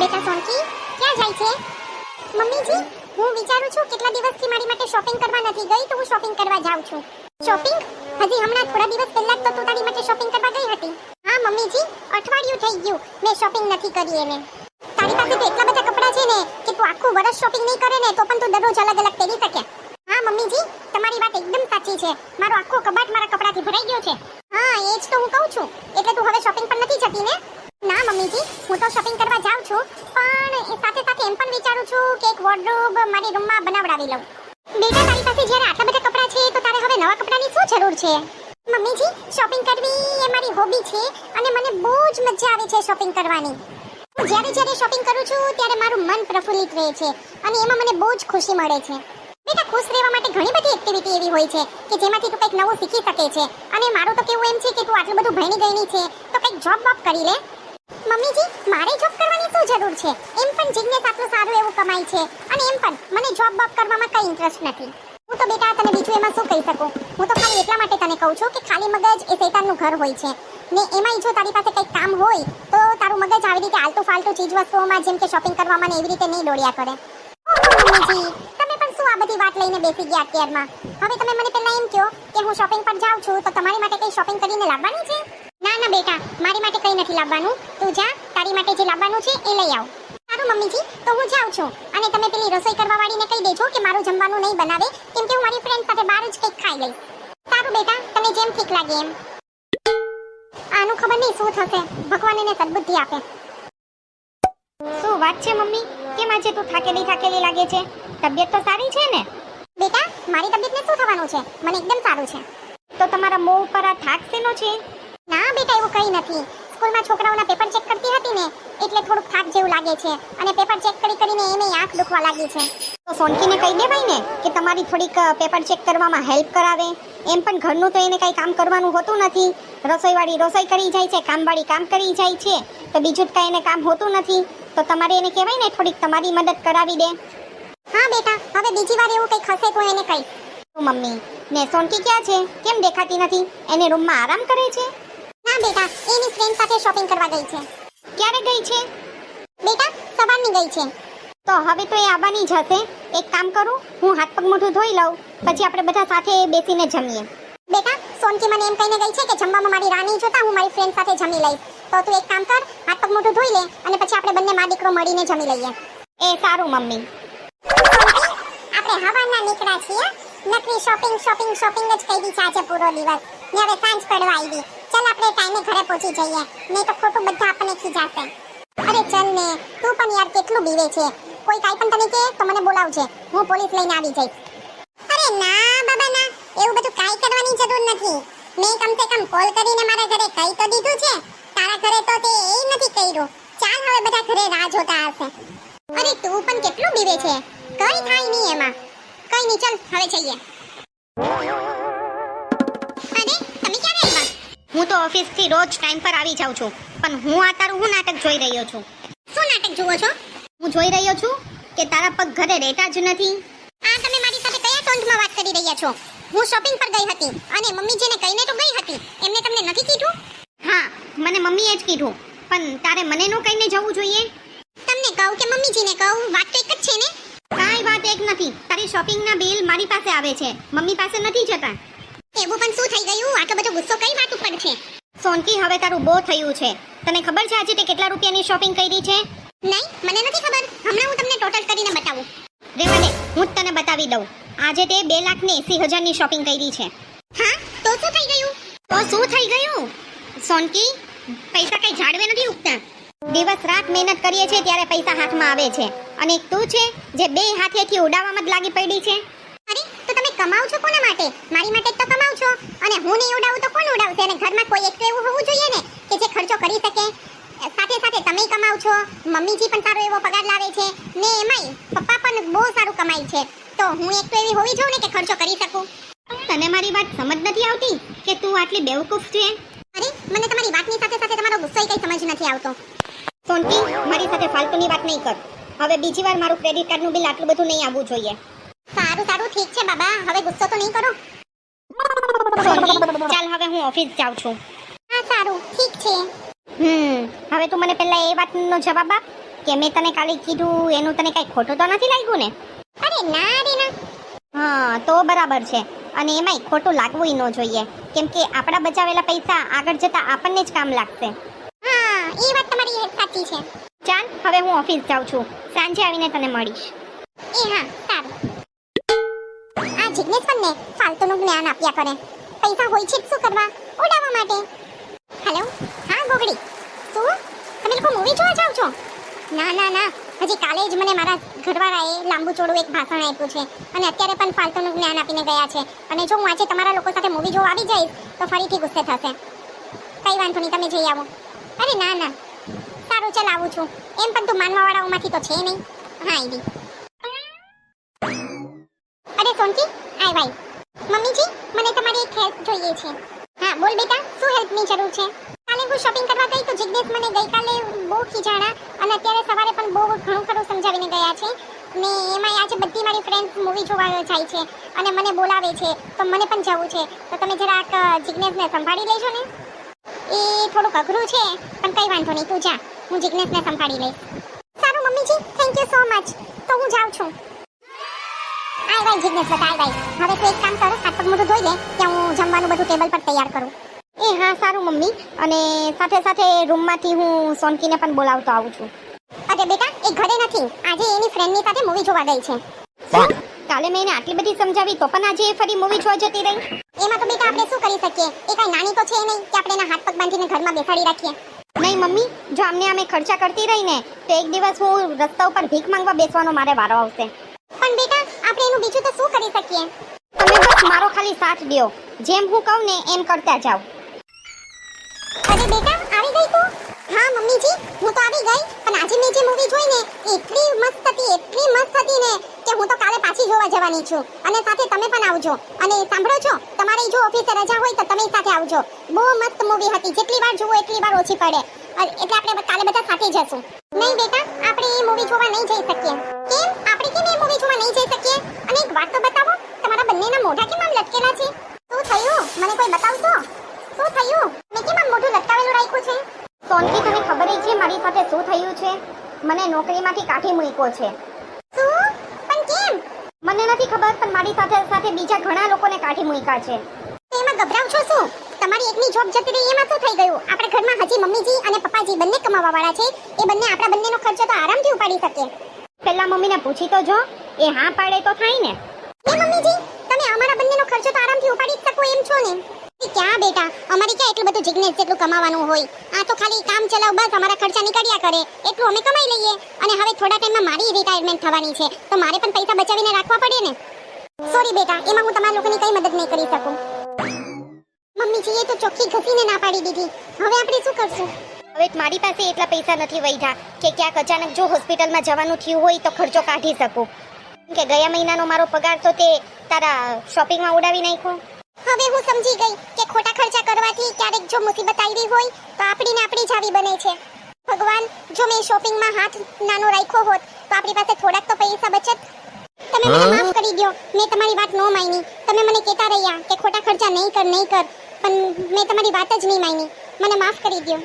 બેટા સોનકી, ક્યાં જાય છે? મમ્મીજી, હું વિચારું છું કેટલા દિવસથી મારી માટે શોપિંગ કરવા નથી ગઈ, તો હું શોપિંગ કરવા જાઉં છું. શોપિંગ હજી હમણાં થોડા દિવસ પહેલા તો તું તારી માટે શોપિંગ કરવા ગઈ હતી. હા, મમ્મીજી, અઠવાડિયું થઈ ગયું. મેં શોપિંગ નથી કરી એને. તારી પાસે તો એટલા બધા કપડાં છે ને કે તું આખું વર્ષ શોપિંગ નહીં કરે ને તો પણ તું દરરોજ અલગ અલગ પહેરી શકે. હા, મમ્મીજી, તમારી વાત એકદમ સાચી છે. મારો આખો કબાટ મારી રૂમમાં બનાવડાવી લઉં. બેટા, તારી પાસે જ્યારે આટલા બધા કપડાં છે, તો તારે હવે નવા કપડાની શું જરૂર છે? મમ્મીજી શોપિંગ કરવી એ મારી હોબી છે અને મને બહુ જ મજા આવે છે શોપિંગ કરવાની. હું જ્યારે જ્યારે શોપિંગ કરું છું, ત્યારે મારું મન પ્રફુલ્લિત રહે છે અને એમાં મને બહુ જ ખુશી મળે છે. બેટા, ખુશ રહેવા માટે ઘણી બધી એક્ટિવિટી એવી હોય છે કે જેમાંથી તું કંઈક નવું શીખી શકે છે. અને મારું તો કેવું એમ છે કે તું આટલું બધું ભણી ગયેલી છે, તો કંઈક જોબ બોબ કરી લે. મમ્મીજી, મારે જોબ કરવાની શું જરૂર છે? એમ પણ જિજ્ઞેસ આટલું સારું એવું કમાય છે. અને એમ પણ, મને જોબ બોબ કરવામાં કઈ ઇન્ટરેસ્ટ નથી. હું તો બેટા, તને બીજું એમાં શું કહી શકું? હું તો ખાલી એટલા માટે તને કહું છું કે ખાલી મગજ એ શૈતાનનું ઘર હોય છે. ને એમાંય જો તારી પાસે કંઈક કામ હોય, તો તારું મગજ આવી રીતે આલતુ ફાલતુ ચીજ વસ્તુઓમાં જેમ કે શોપિંગ કરવામાં ને એવી રીતે નહીં દોડ્યા કરે. મમ્મીજી, તમે પણ શું આ બધી વાત લઈને બેસી ગયા અત્યારમાં? હવે તમે મને પહેલા એમ કહો કે હું શોપિંગ પર જાઉં છું, તો તમારી માટે કંઈ શોપિંગ કરીને લાવવાની છે? બેટા, મારી માટે કંઈ નથી લાવવાનું. તું જા, તારી માટે જે લાવવાનું છે એ લઈ આવ. સારું, મમ્મીજી, તો હું જાઉં છું. અને તમે પેલી રસોઈ કરવા વાળીને કહી દેજો કે મારું જમવાનું નહીં બનાવે, કેમ કે હું મારી ફ્રેન્ડ સાથે બહાર જ કંઈક ખાઈ લઈ સારું બેટા, તને જેમ ઠીક લાગે એમ. આનું ખબર નહીં શું થશે. ભગવાન એને સદબુદ્ધિ આપે. શું વાત છે, મમ્મી? કેમ આજે તું થાકેલી થાકેલી લાગે છે? તબિયત તો સારી છે ને? બેટા, મારી તબિયતને શું થવાનું છે? મને એકદમ સારું છે. તો તમારા મોં ઉપર આ થાક શેનો છે? ના બેટા એવું કંઈ નથી. સ્કૂલમાં છોકરાઓના પેપર ચેક કરતી હતી ને એટલે થોડુંક થાક જેવું લાગે છે. અને પેપર ચેક કરી કરીને એને આંખ દુખવા લાગી છે. તો સોનકીને કહી દેવાય ને કે તમારી થોડીક પેપર ચેક કરવામાં હેલ્પ કરાવે. એમ પણ ઘરનું તો એને કંઈ કામ કરવાનું હોતું નથી. રસોઈવાળી રસોઈ કરી જાય છે કામવાળી કામ કરી જાય છે. તો બીજું કાંઈ એને કામ હોતું નથી. તો તમારે એને કહેવાય ને થોડીક તમારી મદદ કરાવી દે. હા બેટા હવે બીજી વાર એવું કંઈક હશે તો એને કહીશ. મમ્મી ને સોનકી ક્યાં છે? કેમ દેખાતી નથી? એને રૂમમાં આરામ કરે છે? ના બેટા એની ફ્રેન્ડ સાથે શોપિંગ કરવા ગઈ છે. ક્યારે ગઈ છે? બેટા સવારની ગઈ છે. તો હવે તો એ આવવાની જ હશે. એક કામ કરું હું હાથ પગ મોઢું ધોઈ લઉં પછી આપણે બધા સાથે બેસીને જમીએ. બેટા સોનકી મને એમ કહીને ગઈ છે કે જમવામાં મારી રાની જોતા હું મારી ફ્રેન્ડ સાથે જમી લઈશ. તો તું એક કામ કર હાથ પગ મોઢું ધોઈ લે અને પછી આપણે બંને મા દીકરો મળીને જમી લઈએ. એ સારું મમ્મી. આપણે હવાના નીકળ્યા છીએ. નકરી શોપિંગ શોપિંગ શોપિંગ જ કહી છે આજે પૂરો દિવસ. ને હવે સાંજ પડવા આવી. ચાલ આપણે ટાઈમે ઘરે પહોંચી જઈએ. નહીં તો ખોટું બધા આપણને ખીજાશે અરે ચલ ને, તું પણ યાર કેટલું બીવે છે. કોઈ કાઈ પણ તને કે, તો મને બોલાવજે. હું પોલીસ લઈને આવી જઈશ. અરે ના, બાબા ના. એવું બધું કાઈ કરવાની જરૂર નથી. મેં કમસે કમ કોલ કરીને મારા ઘરે કહી તો દીધું છે. તારા ઘરે તો તે એ નથી કર્યું. ચાલ હવે બધા ઘરે રાહ જોતા હશે. અરે તું પણ કેટલું બીવે છે. કઈ થાય નહીં એમાં. કઈ નહીં, ચાલ, હવે જઈએ. હું તો ઓફિસથી રોજ ટાઈમ પર આવી જાઉં છું. પણ હું આ તારું હું નાટક જોઈ રહ્યો છું? શું નાટક જુઓ છો? હું જોઈ રહ્યો છું કે તારા પગ ઘરે રહેતા જ નથી. આ તમે મારી સાથે કયા ટોન્ટમાં વાત કરી રહ્યા છો? હું શોપિંગ પર ગઈ હતી અને મમ્મીજીને કહીને તો ગઈ હતી એમને તમને નથી કીધું? હા મને મમ્મીએ જ કીધું. પણ તારે મને નો કહીને જવું જોઈએ? તમને કહું કે મમ્મીજીને કહું વાત તો એક જ છે ને? કાંઈ વાત એક નથી. તારી શોપિંગના બિલ મારી પાસે આવે છે. મમ્મી પાસે નથી જતા. એવું પણ શું થઈ ગયું? આટલો બધો ગુસ્સો કઈ વાત ઉપર છે? સોનકી, હવે તારું બહુ થયું છે. તને ખબર છે આજે તે કેટલા રૂપિયાની શોપિંગ કરી છે? નહીં, મને નથી ખબર. હમણાં હું તમને ટોટલ કરીને બતાવું. રેવા દે, હું તને બતાવી દઉં. આજે તે બે લાખ ને એસી હજારની શોપિંગ કરી છે. હા? તો શું થઈ ગયું? તો શું થઈ ગયું? સોનકી, પૈસા કઈ ઝાડવે નથી ઉગતા. દિવસ રાત મહેનત કરીએ છીએ ત્યારે પૈસા હાથમાં આવે છે. અને તું છે, જે બે હાથેથી ઉડાવવામાં જ લાગી પડી છે. કમાવ છો કોના માટે? મારી માટે જ તો કમાવ છો. અને હું નહીં ઉડાવું તો કોણ ઉડાવશે? અને ઘરમાં કોઈ એક એવું હોવું જોઈએ ને, કે જે ખર્ચો કરી શકે. સાથે સાથે તમે કમાવ છો. મમ્મીજી પણ સારો એવો પગાર લાવે છે. ને એમાંય પપ્પા પણ બહુ સારું કમાય છે. તો હું એક તો એવી હોવી જોઉં ને કે ખર્ચો કરી શકું. તને મારી વાત સમજ નથી આવતી કે તું આટલી બેવકૂફ છે? અરે, મને તમારી વાતની સાથે સાથે તમારો ગુસ્સો કઈ સમજ નથી આવતો. સોનકી, મારી સાથે ફાલતુની વાત નહીં કર. હવે બીજી વાર મારું ક્રેડિટ કાર્ડનું બિલ આટલું બધું નહીં આવવું જોઈએ. સારું સારું, ઠીક છે બાબા. હવે ગુસ્સો તો નહીં કરો. ચાલ, હવે હું ઓફિસ જાઉં છું. હા, સારું, ઠીક છે. હમ, હવે તું મને પહેલા એ વાતનો જવાબ આપ, કે મેં તને કાલે કીધું, એનું તને કાંઈ ખોટું તો નથી લાગ્યું ને? અરે, ના રે, ના. હા, તો બરાબર છે. અને એમાંય ખોટું લાગવું ન જોઈએ. કેમ કે આપણા બચાવેલા પૈસા આગળ જતા આપણને જ કામ લાગશે. હા, એ વાત તમારી સાચી છે. ચાલ, હવે હું ઓફિસ જાઉં છું. સાંજે આવીને તને મળીશ. એ હા સારું આ ને ફાલતુનું જ્ઞાન આપ્યા કરે. પૈસા હોય છે શું કરવા? ઉડાવવા માટે. હેલો હા ગોગડી શું? તમે લોકો મૂવી જોવા જાવ છો? ના ના ના. હજી કાલે જ મને મારા ઘરવાળાએ લાંબુ ચોડું એક ભાષણ આપ્યું છે. અને અત્યારે પણ ફાલતુનું જ્ઞાન આપીને ગયા છે. અને જો હું આજે તમારા લોકો સાથે મૂવી જોવા આવી જઈશ, તો ફરીથી ગુસ્સે થશે. કઈ વાંધો નહીં, તમે જઈ આવો. અરે ના ના. સારું, ચાલ આવું છું. એમ પણ તું માનવાવાળાઓમાંથી તો છે નહીં. હા આવી અરે સોનકી ભાઈ મમ્મીજી, મને તમારી એક હેલ્પ જોઈએ છે. હા, બોલ બેટા, શું હેલ્પની જરૂર છે? કાલે હું શોપિંગ કરવા ગઈ તો જિજ્ઞેશ મને ગઈકાલે બહુ ખીજાણા અને અત્યારે સવારે પણ બહુ ઘણું ખરું સમજાવીને ગયા છે. ને એમાં આજે બધી મારી ફ્રેન્ડ્સ મૂવી જોવા જાય છે અને મને બોલાવે છે. તો મને પણ જવું છે. તો તમે જરાક જિજ્ઞેશને સંભાળી લેજો ને. એ થોડુંક અઘરું છે, પણ કંઈ વાંધો નહીં. તું જા, હું જિજ્ઞેશને સંભાળી લઈશ. સારું, મમ્મીજી થેન્ક યુ સો મચ તો હું જાઉં છું. આય ભાઈ જિજ્ઞેશ બતા આય ભાઈ હવે તું એક કામ કર હાથ પગ મોઢું ધોઈ લે ત્યાં હું જમવાનું બધું ટેબલ પર તૈયાર કરું. એ હા સારું મમ્મી. અને સાથે સાથે રૂમમાંથી હું સોનકીને પણ બોલાવતો આવું છું. અરે બેટા એ ઘરે નથી. આજે એની ફ્રેન્ડની સાથે મૂવી જોવા ગઈ છે. કાલે મેં એને આટલી બધી સમજાવી તો પણ આજે એ ફરી મૂવી જોવા જતી રહી? એમાં તો બેટા આપણે શું કરી શકીએ? એ કાંઈ નાની તો છે નહીં કે આપણે એના હાથ પગ બાંધીને ઘરમાં બેસાડી રાખીએ. નહીં મમ્મી જો આમને અમે ખર્ચા કરતી રહીને તો એક દિવસ હું રસ્તા ઉપર ભીખ માંગવા બેસવાનો મારે વારો આવશે. પણ બેટા આપણે એનું બીજું તો શું કરી શકીએ? તમે બસ મારો ખાલી સાથ દ્યો. જેમ હું કહું ને એમ કરતા જાઓ. અરે બેટા, આવી ગઈ તું? હા, મમ્મીજી, હું તો આવી ગઈ. પણ આજે મેં જે મૂવી જોઈ ને, એટલી મસ્ત હતી, એટલી મસ્ત હતી ને, કે હું તો કાલે પાછી જોવા જવાની છું. અને સાથે તમે પણ આવજો. અને સાંભળો છો, તમારે જો ઓફિસે રજા હોય તો તમે સાથે આવજો. બહુ મસ્ત મૂવી હતી. જેટલી વાર જુઓ, એટલી વાર ઓછી પડે. એટલે આપણે કાલે બધા સાથે જશું. નહીં બેટા, આપણે એ મૂવી જોવા નહીં જઈ શકીએ. કેમ? આપણે કેમ મૂવી જોવા નહીં જઈ શકીએ? અને એક વાત તો બતાવો તમારા બંનેના મોઢા કેમ આમ લટકેલા છે? શું થયું? મને કોઈ બતાવશો? શું થયું? મેં કેમ આમ મોઢું લટકાવેલું રાખ્યું છે? સોનકી તને ખબર છે મારી સાથે શું થયું છે? મને નોકરીમાંથી કાઢી મૂક્યો છે. શું? પણ કેમ? મને નથી ખબર પણ મારી સાથે સાથે બીજા ઘણા લોકોને કાઢી મૂક્યા છે. એમાં ગભરાવ છો શું? તમારી એકની જોબ જતી રહી એમાં શું થઈ ગયું? આપણા ઘરમાં હજી મમ્મીજી અને પપ્પાજી બંને કમાવા વાળા છે. એ બંને આપણા બંનેનો ખર્ચો તો આરામથી ઉપાડી શકે. પહેલા મમ્મીને પૂછી તો જો, એ હા પાડે તો થાય ને. એ મમ્મીજી, તમે અમારા બંનેનો ખર્ચો તો આરામથી ઉપાડી શકો એમ છો ને. એ ક્યાં બેટા, અમારે ક્યાં એટલું બધું જિજ્ઞેસ જેટલું કમાવાનું હોય? આ તો ખાલી કામ ચલાવ, બસ અમારા ખર્ચા નીકળ્યા કરે. એટલું અમે કમાઈ લઈએ. અને હવે થોડા ટાઈમમાં મારી રિટાયરમેન્ટ થવાની છે. તો મારે પણ પૈસા બચાવીને રાખવા પડે ને? સોરી બેટા, એમાં હું તમારા લોકોની કઈ મદદ નહીં કરી શકું. મમ્મીજીએ તો ચોખ્ખી ઘસીને ના પાડી દીધી. હવે આપણે શું કરશું? હવે મારી પાસે એટલા પૈસા નથી વધ્યા કે ક્યાંક અચાનક જો હોસ્પિટલમાં જવાનું થયું હોય તો ખર્ચો કાઢી શકું. કેમ કે ગયા મહિનાનો મારો પગાર તો તે તારા શોપિંગમાં ઉડાવી નાખ્યો. હવે હું સમજી ગઈ કે ખોટા ખર્ચા કરવાથી ક્યારેક જો મુસીબત આવી હોય તો આપણી ને આપણી જાવી બને છે. ભગવાન જો મેં શોપિંગમાં હાથ નાનો રાખ્યો હોત તો આપણી પાસે થોડાક તો પૈસા બચત. તમે મને માફ કરી દો મેં તમારી વાત ન માની. તમે મને કહેતા રહ્યા કે ખોટા ખર્ચા નહીં કર નહીં કર. પણ મેં તમારી વાત જ નહીં માની. મને માફ કરી દો